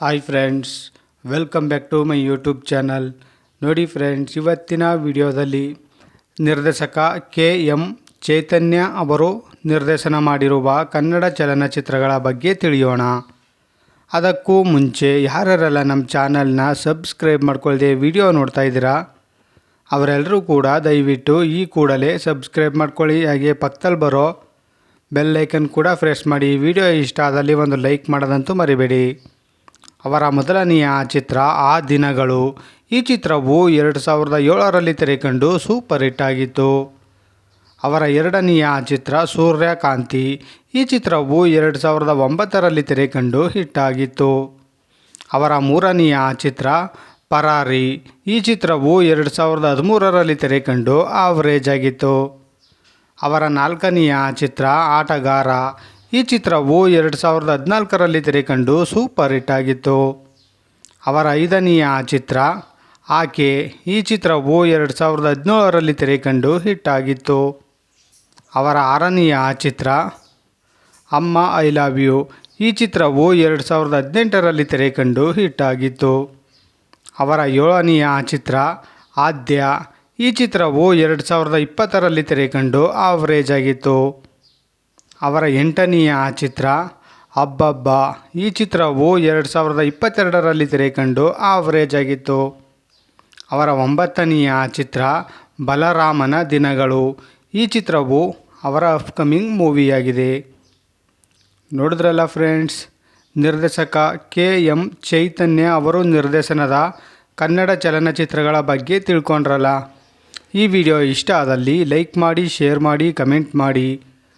Hi friends welcome back to my YouTube channel ನೋಡಿ friends ಇವತ್ತಿನ ವಿಡಿಯೋದಲ್ಲಿ ನಿರ್ದೇಶಕ ಕೆ ಎಂ ಚೈತನ್ಯ ಅವರು ನಿರ್ದೇಶನ ಮಾಡಿರುವ ಕನ್ನಡ ಚಲನಚಿತ್ರಗಳ ಬಗ್ಗೆ ತಿಳಿಯೋಣ. ಅದಕ್ಕೂ ಮುಂಚೆ ಯಾರ್ಯಾರೆಲ್ಲ ನಮ್ಮ ಚಾನಲ್ನ ಸಬ್ಸ್ಕ್ರೈಬ್ ಮಾಡ್ಕೊಳ್ಳದೆ ವಿಡಿಯೋ ನೋಡ್ತಾ ಇದ್ದೀರಾ? ಅವರೆಲ್ಲರೂ ಕೂಡ ದಯವಿಟ್ಟು ಈ ಕೂಡಲೇ ಸಬ್ಸ್ಕ್ರೈಬ್ ಮಾಡ್ಕೊಳ್ಳಿ, ಹಾಗೆ ಪಕ್ಕದಲ್ಲಿ ಬರೋ ಬೆಲ್ ಐಕನ್ ಕೂಡ ಫ್ರೆಶ್ ಮಾಡಿ. ವಿಡಿಯೋ ಇಷ್ಟ ಆದಲ್ಲಿ ಒಂದು ಲೈಕ್ ಮಾಡೋದಂತೂ ಮರಿಬೇಡಿ. ಅವರ ಮೊದಲನೆಯ ಚಿತ್ರ ಆ ದಿನಗಳು. ಈ ಚಿತ್ರವು ಎರಡು ಸಾವಿರದ ಏಳರಲ್ಲಿ ತೆರೆಕಂಡು ಸೂಪರ್ ಹಿಟ್ ಆಗಿತ್ತು. ಅವರ ಎರಡನೆಯ ಚಿತ್ರ ಸೂರ್ಯಕಾಂತಿ. ಈ ಚಿತ್ರವು ಎರಡು ಸಾವಿರದ ಒಂಬತ್ತರಲ್ಲಿ ತೆರೆಕಂಡು ಹಿಟ್ ಆಗಿತ್ತು. ಅವರ ಮೂರನೆಯ ಚಿತ್ರ ಪರಾರಿ. ಈ ಚಿತ್ರವು ಎರಡು ಸಾವಿರದ ಹದಿಮೂರರಲ್ಲಿ ತೆರೆಕಂಡು ಆವರೇಜ್ ಆಗಿತ್ತು. ಅವರ ನಾಲ್ಕನೆಯ ಚಿತ್ರ ಆಟಗಾರ. ಈ ಚಿತ್ರವು ಎರಡು ಸಾವಿರದ ಹದಿನಾಲ್ಕರಲ್ಲಿ ತೆರೆಕಂಡು ಸೂಪರ್ ಹಿಟ್ ಆಗಿತ್ತು. ಅವರ ಐದನೆಯ ಚಿತ್ರ, ಆಕೆ ಈ ಚಿತ್ರವು ಎರಡು ಸಾವಿರದ ಹದಿನೇಳರಲ್ಲಿ ತೆರೆಕಂಡು ಹಿಟ್ ಆಗಿತ್ತು. ಅವರ ಆರನೆಯ ಚಿತ್ರ, ಅಮ್ಮ, ಐ ಲವ್ ಯು, ಈ ಚಿತ್ರವು ಎರಡು ಸಾವಿರದ ಹದಿನೆಂಟರಲ್ಲಿ ತೆರೆಕಂಡು ಹಿಟ್ ಆಗಿತ್ತು. ಅವರ ಏಳನೆಯ ಚಿತ್ರ, ಆದ್ಯ, ಈ ಚಿತ್ರವು ಎರಡು ಸಾವಿರದ ಇಪ್ಪತ್ತರಲ್ಲಿ ತೆರೆಕಂಡು ಆವರೇಜ್ ಆಗಿತ್ತು. ಅವರ ಎಂಟನೆಯ ಚಿತ್ರ, ಅಬ್ಬಬ್ಬ ಈ ಚಿತ್ರವು ಎರಡು ಸಾವಿರದ ಇಪ್ಪತ್ತೆರಡರಲ್ಲಿ ತೆರೆಕಂಡು ಆವರೇಜ್ ಆಗಿತ್ತು. ಅವರ ಒಂಬತ್ತನೆಯ ಚಿತ್ರ, ಬಲರಾಮನ ದಿನಗಳು ಈ ಚಿತ್ರವು ಅವರ ಅಪ್ಕಮಿಂಗ್ ಮೂವಿಯಾಗಿದೆ ನೋಡಿದ್ರಲ್ಲ ಫ್ರೆಂಡ್ಸ್ ನಿರ್ದೇಶಕ ಕೆ ಎಂ ಚೈತನ್ಯ ಅವರು ನಿರ್ದೇಶನದ ಕನ್ನಡ ಚಲನಚಿತ್ರಗಳ ಬಗ್ಗೆ ತಿಳ್ಕೊಂಡ್ರಲ್ಲ. ಈ ವಿಡಿಯೋ ಇಷ್ಟ ಆದಲ್ಲಿ ಲೈಕ್ ಮಾಡಿ ಶೇರ್ ಮಾಡಿ ಕಮೆಂಟ್ ಮಾಡಿ.